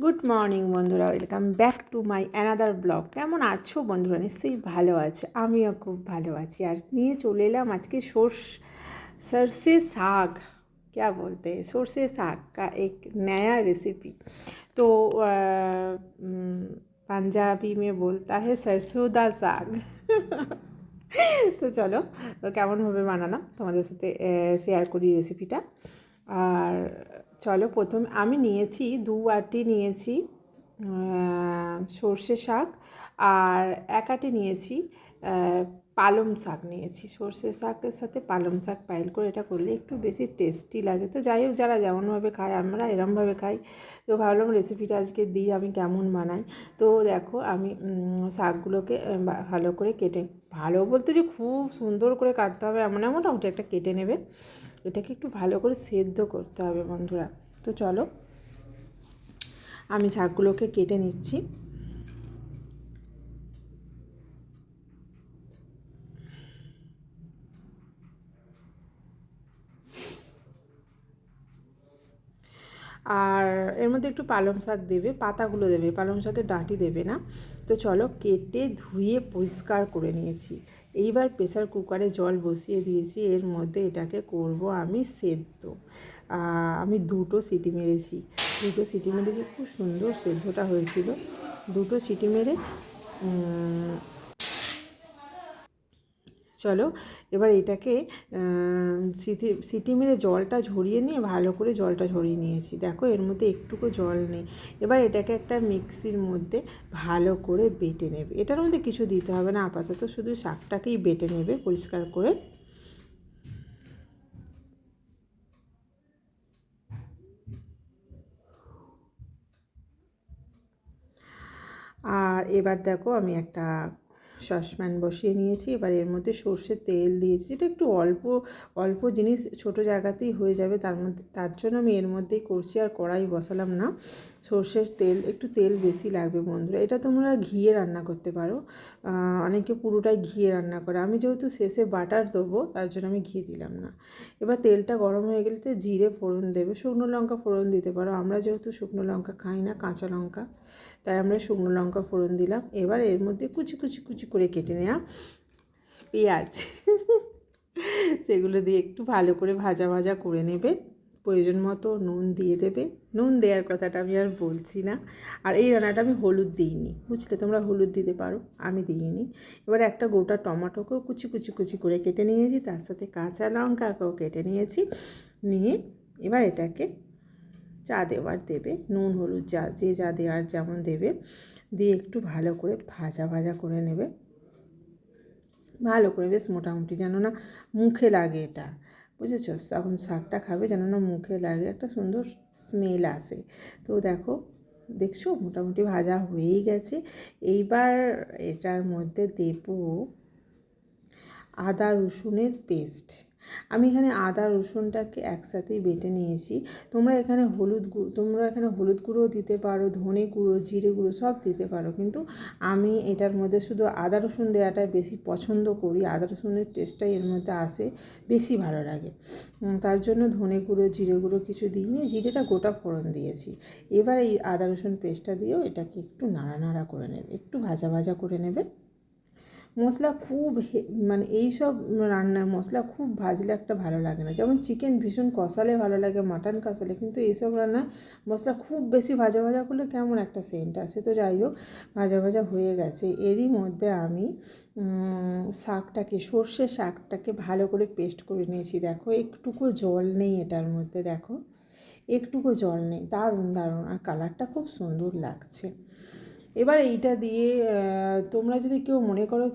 Good morning বন্ধুরা welcome back to my another blog কেমন আছো বন্ধুরা নিশ্চয়ই ভালো আছে আমিও খুব ভালো আছি আর নিয়ে চলে এলাম আজকে সর্ষ सरसे साग क्या बोलते हैं सरसे साग का एक नया रेसिपी तो अ, उम, पंजाबी में बोलता है सरसों दा साग তো চলো কেমনভাবে বানালাম তোমাদের সাথে শেয়ার করি রেসিপিটা আর চলো প্রথম আমি নিয়েছি, দু আটি নিয়েছি সর্ষে শাক আর এক আটি নিয়েছি পালং শাক নিয়েছি। সর্ষে শাকের সাথে পালং শাক পাইল করে এটা করলে একটু বেশি টেস্টি লাগে। তো যাই হোক, যারা যেমনভাবে খায়, আমরা এরমভাবে খাই। তো ভাবলাম রেসিপিটা আজকে দিই, আমি কেমন বানাই। তো দেখো, আমি শাকগুলোকে ভালো করে কেটে, ভালো বলতে যে খুব সুন্দর করে কাটতে হবে, এমন এমন মোটামুটি একটা কেটে নেবে। এটাকে একটু ভালো করে সেদ্ধ করতে হবে বন্ধুরা। তো চলো আমি শাকগুলোকে কেটে নিচ্ছি। আর এর মধ্যে একটু পালং শাক দেবে, পাতাগুলো দেবে, পালং শাকের ডাঁটি দেবে না। তো চলো কেটে ধুয়ে পরিষ্কার করে নিয়েছি। এইবার প্রেসার কুকারে জল বসিয়ে দিয়েছি, এর মধ্যে এটাকে করব আমি সেদ্ধ। আমি দুটো সিটি মেরেছি। দুটো সিটি মেরেছি, খুব সুন্দর সেদ্ধটা হয়েছিল। দুটো সিটি মেরে চলো, এবার এটাকে সিটি সিটি মেরে জলটা ঝরিয়ে নিয়ে ভালো করে জলটা ঝরিয়ে নিয়েছি। দেখো, এর মধ্যে একটুকু জল নেই। এবার এটাকে একটা মিক্সির মধ্যে ভালো করে বেটে নেবে। এটার মধ্যে কিছু দিতে হবে না, আপাতত শুধু শাকটাকেই বেটে নেবে পরিষ্কার করে। আর এবার দেখো, আমি একটা সসপ্যান বসিয়ে নিয়েছি। এবার এর মধ্যে সর্ষের তেল দিয়েছি। যেটা একটু অল্প অল্প জিনিস ছোট জায়গাতেই হয়ে যাবে। তার মধ্যে, তার জন্য আমি এর মধ্যেই করছি আর কড়াই বসালাম না। সর্ষের তেল, একটু তেল বেশি লাগবে বন্ধুরা। এটা তোমরা ঘিয়ে রান্না করতে পারো। অনেকে পুরোটাই ঘিয়ে রান্না করে। আমি যেহেতু শেষে বাটার দেবো, তার জন্য আমি ঘি দিলাম না। এবার তেলটা গরম হয়ে গেলে তো জিরে ফোড়ন দেবে। শুকনো লঙ্কা ফোড়ন দিতে পারো। আমরা যেহেতু শুকনো লঙ্কা খাই না, কাঁচা লঙ্কা, তাই আমরা শুকনো লঙ্কা ফোড়ন দিলাম। এবার এর মধ্যে কুচি কুচি কুচি করে কেটে নেওয়া পেঁয়াজ। সেগুলো দিয়ে একটু ভালো করে ভাজা ভাজা করে নেবে। প্রয়োজন মতো নুন দিয়ে দেবে। নুন দেওয়ার কথাটা আমি আর বলছি না। আর এই রান্নাটা আমি হলুদ দিইনি, বুঝলে? তোমরা হলুদ দিতে পারো, আমি দিইনি। এবার একটা গোটা টমাটোকেও কুচি কুচি কুচি করে কেটে নিয়েছি, তার সাথে কাঁচা লঙ্কাকেও কেটে নিয়েছি। নিয়ে এবার এটাকে যা দেওয়ার দেবে, নুন, হলুদ, যা, যে যা দেওয়ার যেমন দেবে, দিয়ে একটু ভালো করে ভাজা ভাজা করে নেবে। ভালো করে বেশ মোটামুটি যেন না মুখে লাগে এটা, বুঝেছ? যখন শাকটা খাবে যেন না মুখে লাগে, একটা সুন্দর স্মেল আসে। তো দেখো, দেখছ? মোটামুটি ভাজা হয়েই গেছে। এইবার এটার মধ্যে দেবো আদা রসুনের পেস্ট আমি এখানে আদা, রসুনটাকে একসাথেই বেটে নিয়েছি। তোমরা এখানে হলুদ গুঁড়ো তোমরা এখানে হলুদ গুঁড়ো দিতে পারো, ধনে গুঁড়ো, জিরে গুঁড়ো সব দিতে পারো। কিন্তু আমি এটার মধ্যে শুধু আদা, রসুন দেওয়াটাই বেশি পছন্দ করি। আদা, রসুনের টেস্টটাই এর মধ্যে আসে বেশি ভালো লাগে। তার জন্য ধনে গুঁড়ো, জিরে গুঁড়ো কিছু দিইনি। জিরেটা গোটা ফোড়ন দিয়েছি। এবার এই আদা, রসুন পেস্টটা দিয়েও এটাকে একটু নাড়া নাড়া করে নেবে। একটু ভাজা ভাজা করে নেবে। মশলা খুব মানে এই সব রান্নায় মশলা খুব ভাজলে একটা ভালো লাগে না। যেমন চিকেন ভীষণ কষালে ভালো লাগে মাটন কষালে, কিন্তু এইসব রান্নায় মশলা খুব বেশি ভাজা ভাজা করলে কেমন একটা সেন্ট আসে। তো যাই হোক, ভাজা ভাজা হয়ে গেছে। এরই মধ্যে আমি শাকটাকে সর্ষে শাকটাকে ভালো করে পেস্ট করে নিয়েছি। দেখো, একটুকু জল নেই এটার মধ্যে, দেখো। একটুকু জল নেই, দারুণ দারুণ। আর কালারটা খুব সুন্দর লাগছে। এবার এইটা দিয়ে তোমরা যদি কেউ মনে করো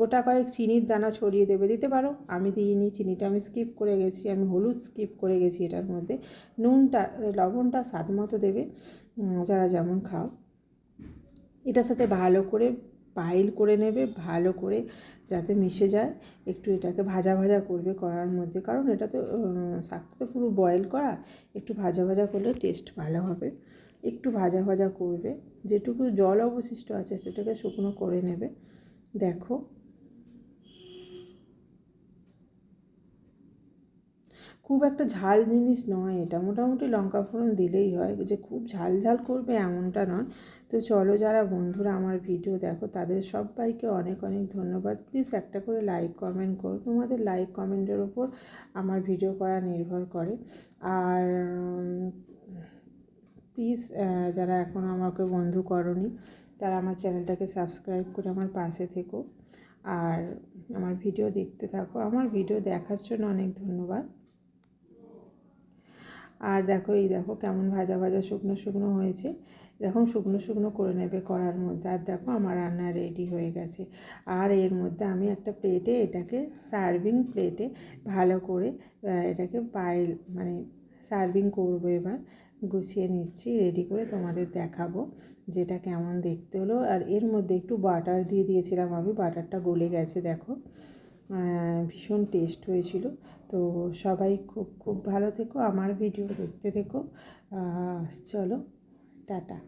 গোটা কয়েক চিনির দানা ছড়িয়ে দেবে, দিতে পারো? আমি দিইনি, চিনিটা আমি স্কিপ করে গেছি, আমি হলুদ স্কিপ করে গেছি এটার মধ্যে। নুনটা, লবণটা স্বাদ মতো দেবে যারা যেমন খাও। এটার সাথে ভালো করে পাইল করে নেবে, ভালো করে যাতে মিশে যায়। একটু এটাকে ভাজা ভাজা করবে করার মধ্যে। কারণ এটা তো শাকটা তো পুরো বয়েল করা, একটু ভাজা ভাজা করলে টেস্ট ভালো হবে। একটু ভাজা ভাজা করবে। যেটুকু জল অবশিষ্ট আছে সেটাকে শুকনো করে নেবে। দেখো। খুব একটা ঝাল জিনিস নয় এটা। মোটামুটি লঙ্কা ফোড়ন দিলেই হয়। যে খুব ঝাল ঝাল করবে এমনটা নয়। তো চলো যারা বন্ধুরা আমার ভিডিও দেখো, তাদের সবাইকে অনেক অনেক ধন্যবাদ। প্লিজ একটা করে লাইক, কমেন্ট করো। তোমাদের লাইক, কমেন্টের ওপর আমার ভিডিও করা নির্ভর করে। আর, প্লিজ যারা এখন আমাকে বন্ধু করনি, তারা আমার চ্যানেলটাকে সাবস্ক্রাইব করে আমার পাশে থেকো। আর আমার ভিডিও দেখতে থাকো। আমার ভিডিও দেখার জন্য অনেক ধন্যবাদ। আর দেখো, এই দেখো কেমন ভাজা ভাজা শুকনো শুকনো হয়েছে। এরকম শুকনো শুকনো করে নেবে কড়ার মধ্যে। আর দেখো, আমার রান্না রেডি হয়ে গেছে। আর এর মধ্যে আমি একটা প্লেটে এটাকে সার্ভিং প্লেটে ভালো করে এটাকে পাইল মানে সার্ভিং করব এবার। গুছিয়ে নিচ্ছি রেডি করে তোমাদের দেখাবো যেটা কেমন দেখতে হলো। আর এর মধ্যে একটু বাটার দিয়ে দিয়েছিলাম আমি। বাটারটা গলে গেছে, দেখো। ভীষণ টেস্ট হয়েছিল। তো সবাই খুব খুব ভালো থেকো, আমার ভিডিও দেখতে থেকো। চলো, টাটা।